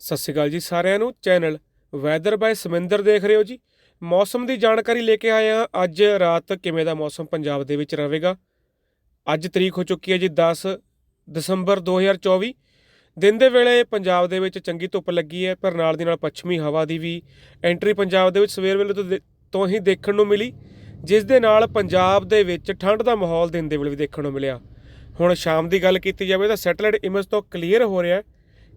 ਸਤਿ ਸ਼੍ਰੀ ਅਕਾਲ ਜੀ ਸਾਰਿਆਂ ਨੂੰ। ਚੈਨਲ ਵੈਦਰ ਬਾਈ ਸਮਿੰਦਰ ਦੇਖ ਰਹੇ ਹੋ ਜੀ। ਮੌਸਮ ਦੀ ਜਾਣਕਾਰੀ ਲੈ ਕੇ ਆਏ ਹਾਂ। ਅੱਜ ਰਾਤ ਕਿਵੇਂ ਦਾ ਮੌਸਮ ਪੰਜਾਬ ਦੇ ਵਿੱਚ ਰਹੇਗਾ? ਅੱਜ ਤਰੀਕ ਹੋ ਚੁੱਕੀ ਹੈ ਜੀ 10 ਦਸੰਬਰ 2024 ਦਿਨ ਦੇ ਵੇਲੇ ਪੰਜਾਬ ਦੇ ਵਿੱਚ ਚੰਗੀ ਧੁੱਪ ਲੱਗੀ ਹੈ, ਪਰ ਨਾਲ ਦੀ ਨਾਲ ਪੱਛਮੀ ਹਵਾ ਦੀ ਵੀ ਐਂਟਰੀ ਪੰਜਾਬ ਦੇ ਵਿੱਚ ਸਵੇਰ ਵੇਲੇ ਤੋਂ ਦੇ- ਤੋਂ ਹੀ ਦੇਖਣ ਨੂੰ ਮਿਲੀ, ਜਿਸ ਦੇ ਨਾਲ ਪੰਜਾਬ ਦੇ ਵਿੱਚ ਠੰਡ ਦਾ ਮਾਹੌਲ ਦਿਨ ਦੇ ਵੇਲੇ ਵੀ ਦੇਖਣ ਨੂੰ ਮਿਲਿਆ। ਹੁਣ ਸ਼ਾਮ ਦੀ ਗੱਲ ਕੀਤੀ ਜਾਵੇ ਤਾਂ ਸੈਟੇਲਾਈਟ ਇਮੇਜ ਤੋਂ ਕਲੀਅਰ ਹੋ ਰਿਹਾ ਹੈ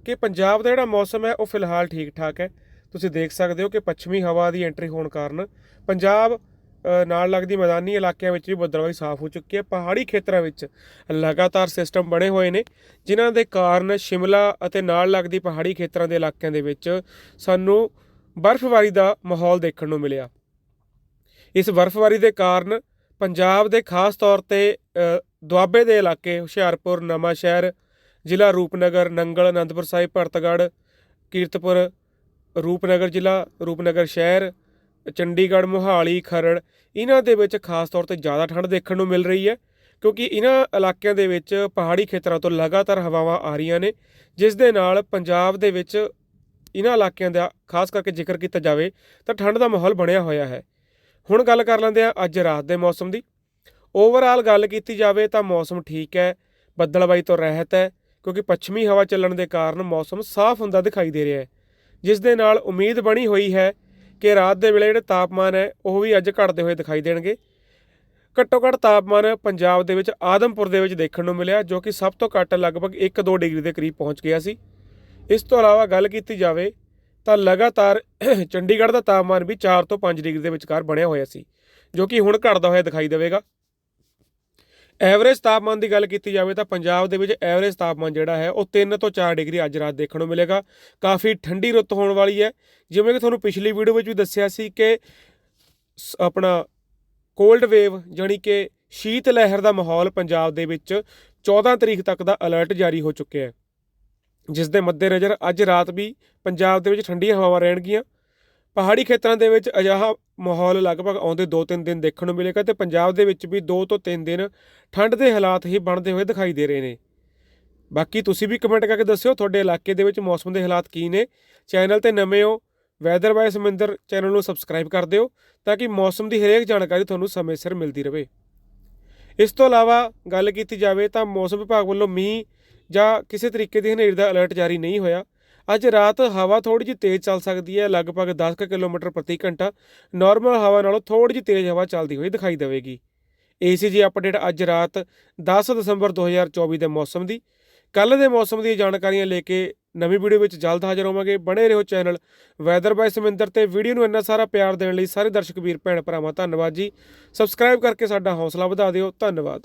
ਕਿ ਪੰਜਾਬ ਦਾ ਜਿਹੜਾ ਮੌਸਮ ਹੈ, ਉਹ ਫਿਲਹਾਲ ਠੀਕ ਠਾਕ ਹੈ। ਤੁਸੀਂ ਦੇਖ ਸਕਦੇ ਹੋ ਕਿ ਪੱਛਮੀ ਹਵਾ ਦੀ ਐਂਟਰੀ ਹੋਣ ਕਾਰਨ ਪੰਜਾਬ ਨਾਲ ਲੱਗਦੀ ਮੈਦਾਨੀ ਇਲਾਕਿਆਂ ਵਿੱਚ ਵੀ ਬੱਦਲਵਾਈ ਸਾਫ਼ ਹੋ ਚੁੱਕੀ ਹੈ। ਪਹਾੜੀ ਖੇਤਰਾਂ ਵਿੱਚ ਲਗਾਤਾਰ ਸਿਸਟਮ ਬਣੇ ਹੋਏ ਨੇ, ਜਿਨ੍ਹਾਂ ਦੇ ਕਾਰਨ ਸ਼ਿਮਲਾ ਅਤੇ ਨਾਲ ਲੱਗਦੀ ਪਹਾੜੀ ਖੇਤਰਾਂ ਦੇ ਇਲਾਕਿਆਂ ਦੇ ਵਿੱਚ ਸਾਨੂੰ ਬਰਫ਼ਬਾਰੀ ਦਾ ਮਾਹੌਲ ਦੇਖਣ ਨੂੰ ਮਿਲਿਆ। ਇਸ ਬਰਫ਼ਬਾਰੀ ਦੇ ਕਾਰਨ ਪੰਜਾਬ ਦੇ ਖਾਸ ਤੌਰ ਤੇ ਦੁਆਬੇ ਦੇ ਇਲਾਕੇ, ਹੁਸ਼ਿਆਰਪੁਰ ਨਵਾਂ ਸ਼ਹਿਰ ਜ਼ਿਲ੍ਹਾ ਰੂਪਨਗਰ, ਨੰਗਲ, ਅਨੰਦਪੁਰ ਸਾਹਿਬ, ਭਰਤਗੜ੍ਹ, ਕੀਰਤਪੁਰ, ਰੂਪਨਗਰ ਜ਼ਿਲ੍ਹਾ, ਰੂਪਨਗਰ ਸ਼ਹਿਰ, ਚੰਡੀਗੜ੍ਹ, ਮੋਹਾਲੀ, ਖਰੜ, ਇਹਨਾਂ ਦੇ ਵਿੱਚ ਖਾਸ ਤੌਰ ਤੇ ਜ਼ਿਆਦਾ ਠੰਡ ਦੇਖਣ ਨੂੰ ਮਿਲ ਰਹੀ ਹੈ, ਕਿਉਂਕਿ ਇਹਨਾਂ ਇਲਾਕਿਆਂ ਦੇ ਵਿੱਚ ਪਹਾੜੀ ਖੇਤਰਾਂ ਤੋਂ ਲਗਾਤਾਰ ਹਵਾਵਾਂ ਆ ਰਹੀਆਂ ਨੇ, ਜਿਸ ਦੇ ਨਾਲ ਪੰਜਾਬ ਦੇ ਵਿੱਚ ਇਹਨਾਂ ਇਲਾਕਿਆਂ ਦਾ ਖਾਸ ਕਰਕੇ ਜ਼ਿਕਰ ਕੀਤਾ ਜਾਵੇ ਤਾਂ ਠੰਡ ਦਾ ਮਾਹੌਲ ਬਣਿਆ ਹੋਇਆ ਹੈ। ਹੁਣ ਗੱਲ ਕਰ ਲੈਂਦੇ ਆ ਅੱਜ ਰਾਤ ਦੇ ਮੌਸਮ ਦੀ। ਓਵਰਆਲ ਗੱਲ ਕੀਤੀ ਜਾਵੇ ਤਾਂ ਮੌਸਮ ਠੀਕ ਹੈ, ਬੱਦਲਬਾਈ ਤੋਂ ਰਹਿਤ ਹੈ ਕਿਉਂਕਿ ਪੱਛਮੀ ਹਵਾ ਚੱਲਣ ਦੇ ਕਾਰਨ ਮੌਸਮ ਸਾਫ਼ ਹੁੰਦਾ ਦਿਖਾਈ ਦੇ ਰਿਹਾ ਹੈ। ਜਿਸ ਦੇ ਨਾਲ ਉਮੀਦ ਬਣੀ ਹੋਈ ਹੈ ਕਿ ਰਾਤ ਦੇ ਵੇਲੇ ਜਿਹੜੇ ਤਾਪਮਾਨ ਹੈ, ਉਹ ਵੀ ਅੱਜ ਘਟਦੇ ਹੋਏ ਦਿਖਾਈ ਦੇਣਗੇ। ਘੱਟੋ ਘੱਟ ਤਾਪਮਾਨ ਪੰਜਾਬ ਦੇ ਵਿੱਚ ਆਦਮਪੁਰ ਦੇ ਵਿੱਚ ਦੇਖਣ ਨੂੰ ਮਿਲਿਆ, ਜੋ ਕਿ ਸਭ ਤੋਂ ਘੱਟ ਲਗਭਗ 1-2 ਡਿਗਰੀ ਦੇ ਕਰੀਬ ਪਹੁੰਚ ਗਿਆ ਸੀ। ਇਸ ਤੋਂ ਇਲਾਵਾ ਗੱਲ ਕੀਤੀ ਜਾਵੇ ਤਾਂ ਲਗਾਤਾਰ ਚੰਡੀਗੜ੍ਹ ਦਾ ਤਾਪਮਾਨ ਵੀ 4 ਤੋਂ 5 ਡਿਗਰੀ ਦੇ ਵਿਚਕਾਰ ਬਣਿਆ ਹੋਇਆ ਸੀ, ਜੋ ਕਿ ਹੁਣ ਘਟਦਾ ਹੋਇਆ ਦਿਖਾਈ ਦੇਵੇਗਾ। ਐਵਰੇਜ ਤਾਪਮਾਨ ਦੀ ਗੱਲ ਕੀਤੀ ਜਾਵੇ ਤਾਂ ਪੰਜਾਬ ਦੇ ਵਿੱਚ ਐਵਰੇਜ ਤਾਪਮਾਨ ਜਿਹੜਾ ਹੈ ਉਹ 3 ਤੋਂ 4 ਡਿਗਰੀ ਅੱਜ ਰਾਤ ਦੇਖਣ ਨੂੰ ਮਿਲੇਗਾ। ਕਾਫੀ ਠੰਡੀ ਰੁੱਤ ਹੋਣ ਵਾਲੀ ਹੈ। ਜਿਵੇਂ ਕਿ ਤੁਹਾਨੂੰ ਪਿਛਲੀ ਵੀਡੀਓ ਵਿੱਚ ਵੀ ਦੱਸਿਆ ਸੀ ਕਿ ਸ- ਆਪਣਾ ਕੋਲਡ ਵੇਵ ਜਾਣੀ ਕਿ ਸ਼ੀਤ ਲਹਿਰ ਦਾ ਮਾਹੌਲ ਪੰਜਾਬ ਦੇ ਵਿੱਚ 14 ਤਰੀਕ ਤੱਕ ਦਾ ਅਲਰਟ ਜਾਰੀ ਹੋ ਚੁੱਕਿਆ ਹੈ। ਜਿਸ ਦੇ ਮੱਦੇਨਜ਼ਰ ਅੱਜ ਰਾਤ ਵੀ ਪੰਜਾਬ ਦੇ ਵਿੱਚ ਠੰਡੀਆਂ ਹਵਾਵਾਂ ਰਹਿਣਗੀਆਂ। ਪਹਾੜੀ ਖੇਤਰਾਂ ਦੇ ਵਿੱਚ ਅਜਿਹਾ ਮਾਹੌਲ ਲਗਭਗ ਆਉਂਦੇ 2-3 ਦਿਨ ਦੇਖਣ ਨੂੰ ਮਿਲੇਗਾ ਤੇ ਪੰਜਾਬ ਦੇ ਵਿੱਚ ਵੀ 2 ਤੋਂ 3 ਦਿਨ ਠੰਡ ਦੇ ਹਾਲਾਤ ਹੀ ਬਣਦੇ ਹੋਏ ਦਿਖਾਈ ਦੇ ਰਹੇ ਨੇ। ਬਾਕੀ ਤੁਸੀਂ ਵੀ ਕਮੈਂਟ ਕਰਕੇ ਦੱਸਿਓ ਤੁਹਾਡੇ ਇਲਾਕੇ ਦੇ ਵਿੱਚ ਮੌਸਮ ਦੇ ਹਾਲਾਤ ਕੀ ਨੇ। ਚੈਨਲ ਤੇ ਨਵੇਂ ਹੋ ਵੈਦਰ ਬਾਈ ਸਮਿੰਦਰ ਚੈਨਲ ਨੂੰ ਸਬਸਕ੍ਰਾਈਬ ਕਰ ਦਿਓ ਤਾਂ ਕਿ ਮੌਸਮ ਦੀ ਹਰੇਕ ਜਾਣਕਾਰੀ ਤੁਹਾਨੂੰ ਸਮੇਂ ਸਿਰ ਮਿਲਦੀ ਰਹੇ। ਇਸ ਤੋਂ ਇਲਾਵਾ ਗੱਲ ਕੀਤੀ ਜਾਵੇ ਤਾਂ ਮੌਸਮ ਵਿਭਾਗ ਵੱਲੋਂ ਮੀਂਹ ਜਾਂ ਕਿਸੇ ਤਰੀਕੇ ਦੀ ਹਨੇਰੀ ਦਾ ਅਲਰਟ ਜਾਰੀ ਨਹੀਂ ਹੋਇਆ। ਅੱਜ ਰਾਤ ਹਵਾ ਥੋੜੀ ਜਿਹੀ ਤੇਜ਼ ਚੱਲ ਸਕਦੀ ਹੈ, ਲਗਭਗ 10 ਕੁ ਕਿਲੋਮੀਟਰ ਪ੍ਰਤੀ ਘੰਟਾ। ਨਾਰਮਲ ਹਵਾ ਨਾਲੋਂ ਥੋੜੀ ਜਿਹੀ ਤੇਜ਼ ਹਵਾ ਚੱਲਦੀ ਹੋਈ ਦਿਖਾਈ ਦੇਵੇਗੀ। ਏਸੀਜੀ ਅਪਡੇਟ ਅੱਜ ਰਾਤ 10 ਦਸੰਬਰ 2024 ਦੇ ਮੌਸਮ ਦੀ। ਕੱਲ ਦੇ ਮੌਸਮ ਦੀਆਂ ਜਾਣਕਾਰੀਆਂ ਲੈ ਕੇ ਨਵੀਂ ਵੀਡੀਓ ਵਿੱਚ ਜਲਦ ਹਾਜ਼ਰ ਹੋਵਾਂਗੇ। ਬਣੇ ਰਹੋ ਚੈਨਲ ਵੈਦਰ ਬਾਈ ਸਮਿੰਦਰ ਤੇ ਵੀਡੀਓ ਨੂੰ ਇੰਨਾ ਸਾਰਾ ਪਿਆਰ ਦੇਣ ਲਈ ਸਾਰੇ ਦਰਸ਼ਕ, ਵੀਰ, ਭੈਣ, ਭਰਾਵਾਂ, ਧੰਨਵਾਦ ਜੀ। ਸਬਸਕ੍ਰਾਈਬ ਕਰਕੇ ਸਾਡਾ ਹੌਸਲਾ ਵਧਾ ਦਿਓ। ਧੰਨਵਾਦ।